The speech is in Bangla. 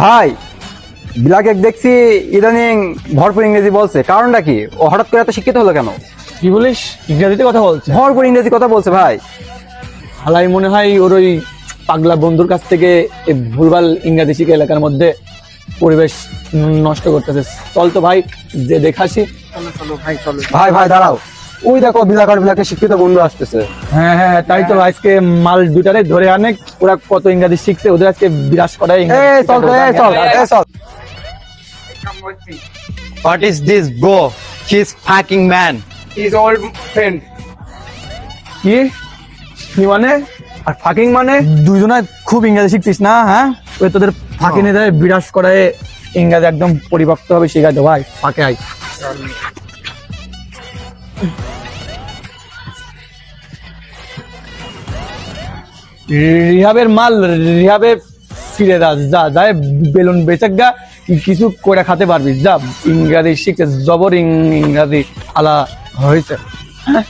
ভাই বিলাকে দেখছি ইদানিং ভরপুর ইংরেজি বলছে। কারণটা কি? ও হঠাৎ করে এত শিক্ষিত হলো কেন? কি বলিস? ইংরেজিতে কথা বলছে। ভরপুর ইংরেজি কথা বলছে ভাই। হালাই মনে হয় ওর ওই পাগলা বন্ধুর কাছ থেকে এই ভুলভাল ইংরেজি শিখে এলাকার মধ্যে পরিবেশ নষ্ট করতেছে। চল তো ভাই যে দেখাসি। ভাই ভাই দাঁড়াও। ওই দেখো বিলাকার বিলাকে শিক্ষিত বন্ধু আসতেছে। হ্যাঁ হ্যাঁ তাই তো আজকে মাল দুটারে ধরে আনে ওরা কত ইংরেজি শিখছে ওদের আজকে বিরাজ করায় এ চল চল এ চল। What is this, bro? He's fucking man. His old friend. কি? কি মানে? আর ফাকিং মানে? দুইজনে খুব ইংরেজি শিখছিস না হ্যাঁ? ওই তোদের ফাঁকি নিয়ে দেয় বিরাজ করায় ইংরেজি একদম পরিপক্ত হবে শিখা দে ভাই। ফাঁকে আয়। রিহাবের মাল রিহাবে ফিরে দাস যা যায় বেলুন বেচাগা কিছু করে খাতে পারবি। যা, ইংরাজি শিখে জবর ইংরাজি আলা হয়েছে। হ্যাঁ